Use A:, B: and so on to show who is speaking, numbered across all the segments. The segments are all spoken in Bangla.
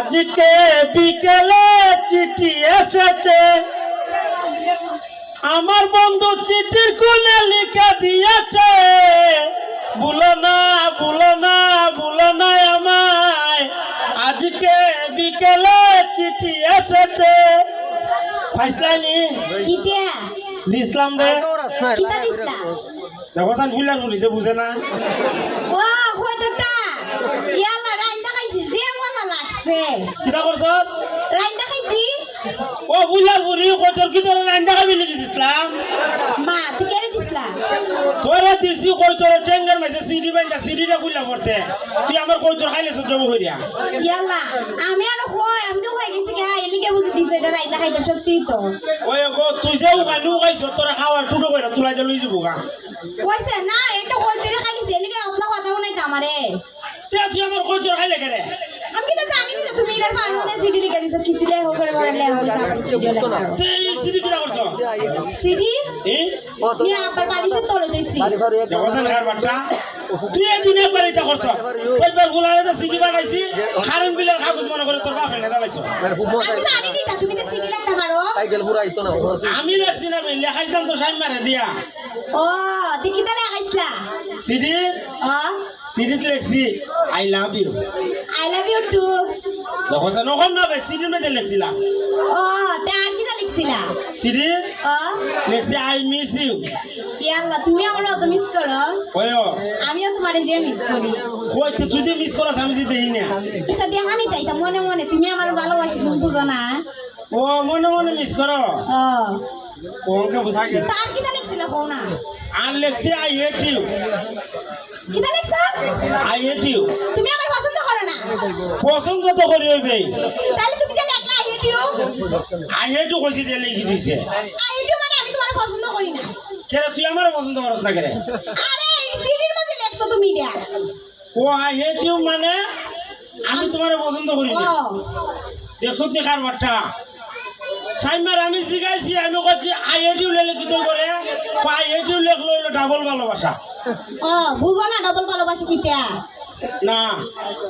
A: আজকে বিকেলে চিঠি এসেছে। আমার বন্ধু চিঠির কোনে লিখে দিয়েছে ভুলো না ভুলো না ভুলো না আমায়। আজকে বিকেলে চিঠি এসেছে। ফাইসলাইনি
B: কিতিয়া
A: দিসলাম রে। দেখো সান ফুলার বলিতে বুঝে না।
B: লাগছে
A: কিতা করছ
B: রাইন্দা খাইছি
A: ও ফুলার বুড়ি কতর কি তোর রান্না খাবি লিখে দিসলাম
B: মা তুই কেড়ে দিছলা?
A: তোরা দিছি কই তোর টেঙ্গার মাঝে সিডি বাইন্দা সিডিটা খুললা করতে। তুই আমার কই তোর খাইলে সহ্য করিয়া
B: ইয়ালা আমি আর হই আমি তো হয়ে গেছি গা এলিকে বুঝি দিছে এটা রাইন্দা খাইতে শক্তি তো।
A: ওই গো তুই যে উগাই নুগাইছ তোরা খাওয়ার টুটো কইরা তুলাই যে লই যাব গা।
B: কইছে না এটা হইতে রে খাইছি এলিকে অতলা কথাও নাই তো আমারে।
A: তুই আমার কই তোর খাইলে কেরে?
B: কি তো জানি না তুমি এটার ফার্মে সিডি লিখে দিছো কিস্তি লে হোক করে বলে লে হোক ভিডিও লেখা।
A: তে এই সিডি কিটা করছ?
B: সিডি
A: এ?
B: নিয়ে আবার বালিশের তলে দইছি
A: দেখো সান খার বাট্টা? তুই এদিন একবার করছ? কইবার গুলারে তো সিডি বানাইছি কারেন্ট বিলের কাগজ মনে করে তোর বাপে নেতা লাইছ।
B: আমি জানি না তুমি তো সিডি লিখতে পারো।
A: আমি লেখছি না আমি লেখাইতাম তো দিয়া।
B: ও কিতা লেখাইছিলা
A: সিডি? সিডিতে লেখছি। I love you
B: I love you too
A: দেখো সান ওখান না ভাই সিডির মধ্যে লেখছিলাম
B: ও তে আর কিতা লিখছিলা?
A: সিডি? লেখছি আই মিস ইউ
B: ইয়াল্লা তুমি আমার অত মিস করো
A: কয়।
B: আমিও তোমার যে মিস করি
A: কই তুই মিস করছ আমি দিতে না
B: এটা দেখানি তাই তা মনে মনে তুমি আমার ভালোবাসি তুমি বুঝো না।
A: ও মনে মনে মিস করো
B: ও
A: ওকে বুঝছি
B: তার লিখছিলা কও না?
A: আর লেখছি আই হেট ইউ
B: লিখছ?
A: আই হেট ইউ
B: তুমি আমার পছন্দ করো না?
A: পছন্দ তো করি হইবে
B: তাহলে তুমি যে লেখলা I hate you
A: I hate you কইছি দিয়ে লিখি দিছে।
B: আই হেট ইউ মানে আমি তোমার পছন্দ করি না।
A: কেরে তুই আমার পছন্দ করছ না কেরে
B: আরে সিডির মধ্যে লেখছো তুমি এটা
A: ও আই হেট ইউ মানে আমি তোমার পছন্দ করি না। দেখছ দেখার বাট্টা সাইমার আমি শিখাইছি আমি কইছি আই হেট ইউ লেলে কি তোর করে আই হেট ইউ লেখলো হলো ডাবল ভালোবাসা।
B: ও বুঝো না ডবল ভালোবাসি কিটা
A: না।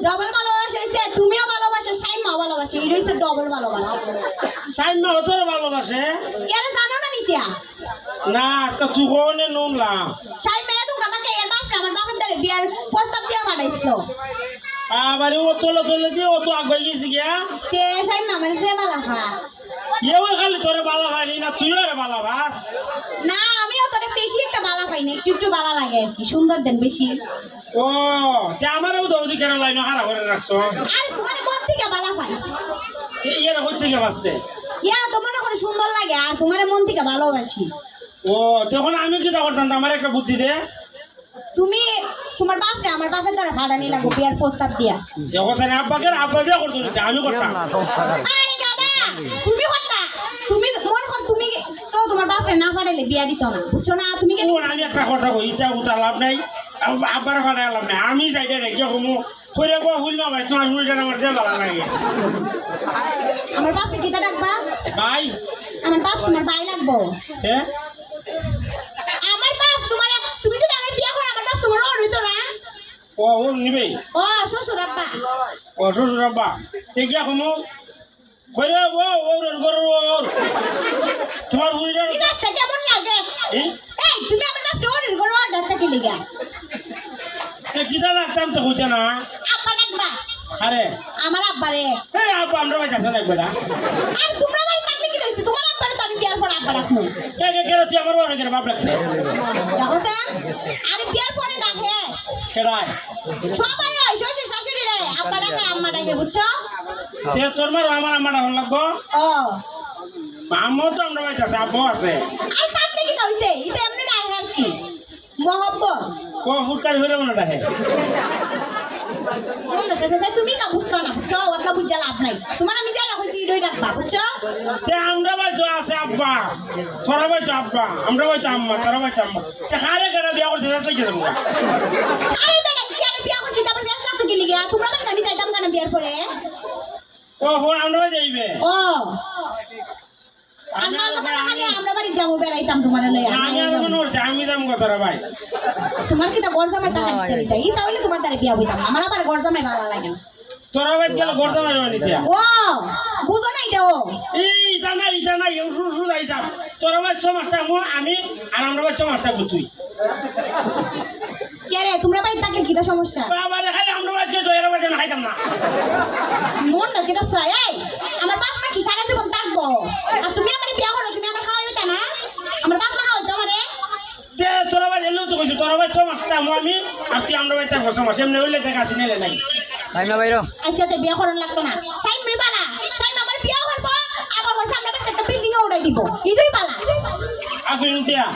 B: ডবল ভালোবাসা হইছে তুমিও ভালোবাসো সাইমাও ভালোবাসে এটা হইছে ডবল ভালোবাসা।
A: সাইমা তোর ভালোবাসে?
B: কেন জানো না নিত্যা
A: না আজকে তুই কোনে নুনলাম
B: সাইমা তুমি আমাকে এর বাপরে আমার বাপের দ্বারা বিয়ার প্রস্তাব দিয়ে পাঠাইছিল।
A: আবার ও তোলে তোলে দিয়ে ও তো আগে গেছি গিয়া।
B: তে সাইমা আমার যে বালা খা
A: এও খালি তোরে বালা ভাই না তুইও রে বালা ভাস।
B: না আমিও তোরে বেশি একটা বালা পাই না একটু একটু বালা লাগে আর কি সুন্দর দেন বেশি।
A: ও তে আমারও দৌদি কেন লাইন হারা করে রাখছো।
B: আর তোমার মন থেকে বালা পাই
A: তে ইয়ে হই থেকে বাঁচতে?
B: ইয়ারা তো মনে করে সুন্দর লাগে আর তোমার মন থেকে ভালোবাসি।
A: ও তখন আমি কি তা করতাম আমার একটা বুদ্ধি দে।
B: তুমি তোমার বাপরে আমার বাপের দ্বারা ভাড়ানি লাগো বিয়ার প্রস্তাব দিয়া।
A: যখন আব্বাকে আব্বা বিয়া করতো আমি করতাম।
B: আরে দাদা তুমি হট্টা তুমি মন কর তুমি তো তোমার বাপরে না পাঠাইলে বিয়া দিত না বুঝছ না? তুমি গেলে
A: আমি একটা কথা কই ইটা উঠা লাভ নাই। আব- আব্বার ভাড়া লাভ নাই। আমি যাইতে রেখে কমু? কইরে কো হুইল ভাই তোমার হুইলটা আমার যে ভালো লাগে।
B: আমার বাপরে কিতা ডাকবা?
A: ভাই?
B: আমার বাপ তোমার ভাই লাগবো?
A: হ্যাঁ
B: আমার বাপ তোমার তুমি যদি আমার বিয়া করো আমার বাপ তোমার ওর হইতো না।
A: ও ও নিবে
B: ও শ্বশুর আব্বা।
A: ও শ্বশুর আব্বা। তে গিয়া কমু? কইরে ও ওর ওর ওর তোমার
B: এই কেমন লাগে?
A: এই
B: এই তুমি আমার বাপ ওর ঘর ওর ডাক্তার কি লিগা
A: তে কিটা লাগতাম তো হইতে না। আরে।
B: আমার আব্বারে।
A: এই আব্বা আমরা ভাই যাচ্ছে না।
B: আর তোমরা বাড়ি থাকলে কি হইছে? তোমার আব্বারে তো আমি বিয়ার পর আব্বা
A: কে তুই আমার কেন বাপ রাখতে
B: দেখো স্যার আরে বিয়ার পরে ডাকে
A: কেডাই
B: সবাই শ্বশুর শাশুড়ি রে আব্বা ডাকে আম্মা ডাকে বুঝছ?
A: তোর মার আমার আমার হল লাগবো।
B: ও।
A: আমও তো আমরা ভাই যাচ্ছে আব্বাও আছে
B: থাকলে কি হইছে? এটা এমনি ডাকে আর কি? মহব্বত।
A: ও হুটকারি হইলে মনে রাখে
B: তুমি না বুঝতা না বুঝছ? ওতলা বুঝা লাভ নাই। তোমার আমি যা রাখছি ইডই ডাকবা বুঝছ?
A: তে আমরা ভাই তো আছে আব্বা। তোরা ভাই তো আব্বা আমরা ভাই তো আম্মা তোরা ভাই আম্মা। তে হারে কেডা বিয়া করছে ব্যস্ত কি যাব
B: আরে বেটা কেন বিয়া করছিস তারপর ব্যস্ত তোমরা আমি চাইতাম কেন বিয়ার পরে।
A: আমরা যাইবে।
B: ও। আমরা বাড়ি যাব বেড়াইতাম তোমার
A: আমি ভাই।
B: তোমার কি তা টাকা দিচ্ছে তাহলে তোমার দ্বারা বিয়া হইতাম। আমার আবার গড় জামাই ভালো লাগে না।
A: তোরা বাদ গেলে ঘর জামাই হইবা
B: ও বুঝো না এটা ও
A: এই ইটা ইটা তোরা বাদ ছ মাস আমি আর আমরা বাদ তুই।
B: কে রে তোমরা বাড়ি থাকলে কিটা সমস্যা?
A: বাবারে খালি আমরা বাদ যে তোরা বাদ আমি খাইতাম না।
B: মন না কিটা চাই এই আমার বাপ মা কি সারা জীবন থাকব? আর তুমি আমার বিয়া করো তুমি আমার খাওয়াইবে তা না আমার বাপ মা খাওয়াইতো আমারে?
A: তে তোরা বাদ এলেও তো কইছো তোরা বাদ ছ মাস থাকব আমি আর তুই আমরা বাদ থাকব ছ মাস। এমনি হইলে দেখা আসি নেলে নাই।
C: সাইমা বাইরো
B: আচ্ছা তে বিয়া করন লাগতো না। সাইম রে বালা সাইম আমার বিয়া করব আবার হইছে আমরা বাড়িতে একটা বিল্ডিং এ উড়াই দিব। ইদুই বালা।
A: আসুন তিয়া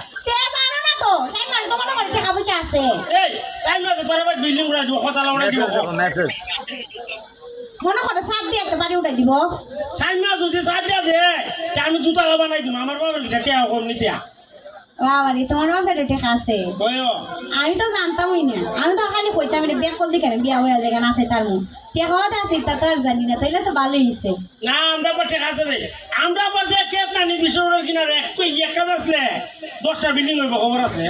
B: তে জানো না তো সাইম মানে তো মনে করে টাকা পয়সা আছে।
A: এই চাই না তোরা বাদ বিল্ডিং উড়াই দিব কথা উড়াই দিব।
C: মেসেজ
B: মনে করে সাত দিয়ে একটা বাড়ি উঠাই দিব।
A: চাই না যদি সাজা দে তে আমি দুতলা বানাই দিম আমার বাবার কিটা টিয়া কম নিতিয়া
B: বাবারে তোমার বাপের টাকা আছে। আমি তো জানতামই না। আমি তো খালি কইতাম বিয়া করলি কেন বিয়া হয়ে যায় আছে তার মুখ হওয়াতে আছে তা তো আর জানি না তাইলে তো ভালোই হয়েছে
A: না আমরা ঠিক আছে আমরা পর যে কেত না নি বিশ্ব রোডের কিনারে এক কই একটা বেসলে দশটা বিল্ডিং হইব খবর আছে?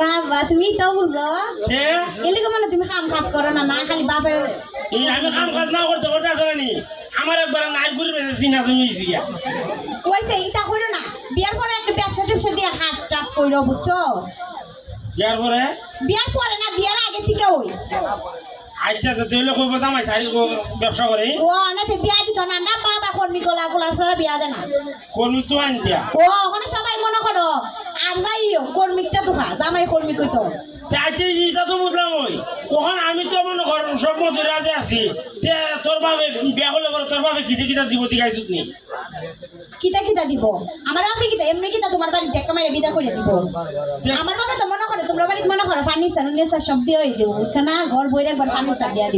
B: বাবা তুমি তো বুঝো? এলিকে মানে তুমি কাম কাজ করো না না খালি বাপের
A: এই আমি কাম কাজ না করতে করতে আছে নি আমার একবার নাই ঘুরে বেড়েছি না তুমি গিয়া।
B: কইছে ইটা করো না বিয়ার পরে একটা ব্যবসা ট্যাবসা দিয়ে কাজ টাজ করো বুঝছ?
A: ইয়ার পরে?
B: বিয়ার পরে না বিয়ার আগে থেকে ওই।
A: আচ্ছা তো তুই কইব জামাই সারি ব্যবসা করে?
B: ও না তে বিয়া দিত না না বাবা কর্মী কলা কলা সারা বিয়া দেয় না।
A: কর্মী তো আন দিয়া
B: ও ওখানে সবাই মনে করো আর যাইও কর্মীটা তো খা জামাই কর্মী কইতো।
A: আচ্ছা এইটা তো বুঝলাম ওই। ওখানে আমি তো মনে কর সব মজুরি আছে আছি। তে তোর বাবে বিয়া করলে পরে তোর বাবে কিতে কিতা দিব শিখাইছিস নি?
B: কিতা কিতা দিব? আমার বাপে কিতা এমনি কিতা তোমার বাড়ি টেক্কা মাইরে বিদা করে দিব। আমার বাপে তো মনে তোমরা বাড়িতে মনে করো, ফার্নিচার উনিচার সব দিয়ে দিব বুঝছ না? ঘর বইরে একবার ফার্নিচার দিয়া দিব।